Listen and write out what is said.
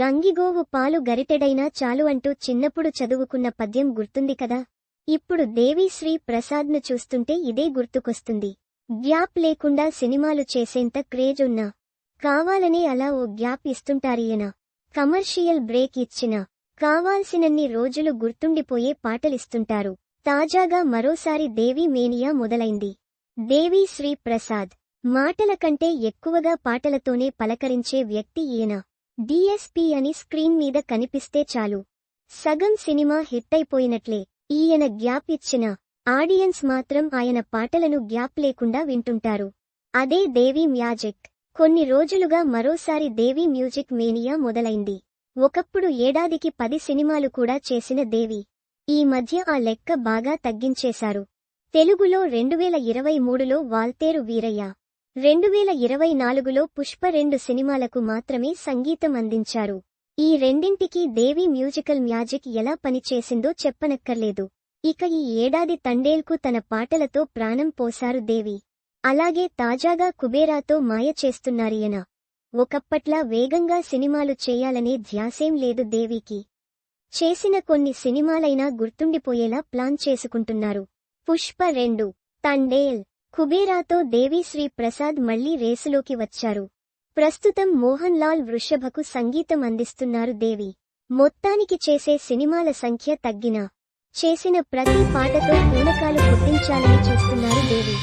గంగిగోవు పాలు గరిటెడైనా చాలు అంటూ చిన్నప్పుడు చదువుకున్న పద్యం గుర్తుంది కదా? ఇప్పుడు దేవీశ్రీ ప్రసాద్ను చూస్తుంటే ఇదే గుర్తుకొస్తుంది. గ్యాప్ లేకుండా సినిమాలు చేసేంత క్రేజ్ ఉన్నా. కావాలనే అలా ఓ గ్యాప్ ఇస్తుంటారీయన కమర్షియల్ బ్రేక్ ఇచ్చినా. కావాల్సినన్ని రోజులు గుర్తుండిపోయే పాటలిస్తుంటారు. తాజాగా మరోసారి దేవి మేనియా మొదలైంది. దేవి శ్రీ ప్రసాద్. మాటల కంటే ఎక్కువగా పాటలతోనే పలకరించే వ్యక్తి ఈయన. డిఎస్పీ అని స్క్రీన్ మీద కనిపిస్తే చాలు. సగం సినిమా హిట్టయిపోయినట్లే ఈయన గ్యాప్ ఇచ్చిన ఆడియన్స్ మాత్రం ఆయన పాటలను గ్యాప్ లేకుండా వింటుంటారు. అదే దేవి మ్యాజిక్. కొన్ని రోజులుగా మరోసారి దేవి మ్యూజిక్ మేనియా మొదలైంది. ఒకప్పుడు ఏడాదికి పది సినిమాలు కూడా చేసిన దేవి. ఈ మధ్య ఆ లెక్క బాగా తగ్గించేశారు. తెలుగులో రెండువేల ఇరవై మూడులో వాల్తేరు వీరయ్య. రెండువేల ఇరవై నాలుగులో పుష్ప రెండు సినిమాలకు మాత్రమే సంగీతం అందించారు. ఈ రెండింటికి దేవి మ్యూజికల్ మ్యాజిక్ ఎలా పనిచేసిందో చెప్పనక్కర్లేదు. ఇక ఈ ఏడాది తండేల్కు తన పాటలతో ప్రాణం పోశారు దేవి. అలాగే తాజాగా కుబేరాతో మాయ చేస్తున్నారియన ఒకప్పట్లా వేగంగా సినిమాలు చేయాలనే ధ్యాసేం లేదు దేవికి. చేసిన కొన్ని సినిమాలైనా గుర్తుండిపోయేలా ప్లాన్ చేసుకుంటున్నారు. పుష్ప రెండు తండేల్ కుబేరాతో దేవిశ్రీ ప్రసాద్ మళ్ళీ రేసులోకి వచ్చారు. ప్రస్తుతం మోహన్ లాల్ వృషభకు సంగీతం అందిస్తున్నారు దేవి. మొత్తానికి చేసే సినిమాల సంఖ్య తగ్గినా. చేసిన ప్రతి పాటతో పూనకాలు పుట్టించాలని చూస్తున్నారు దేవి.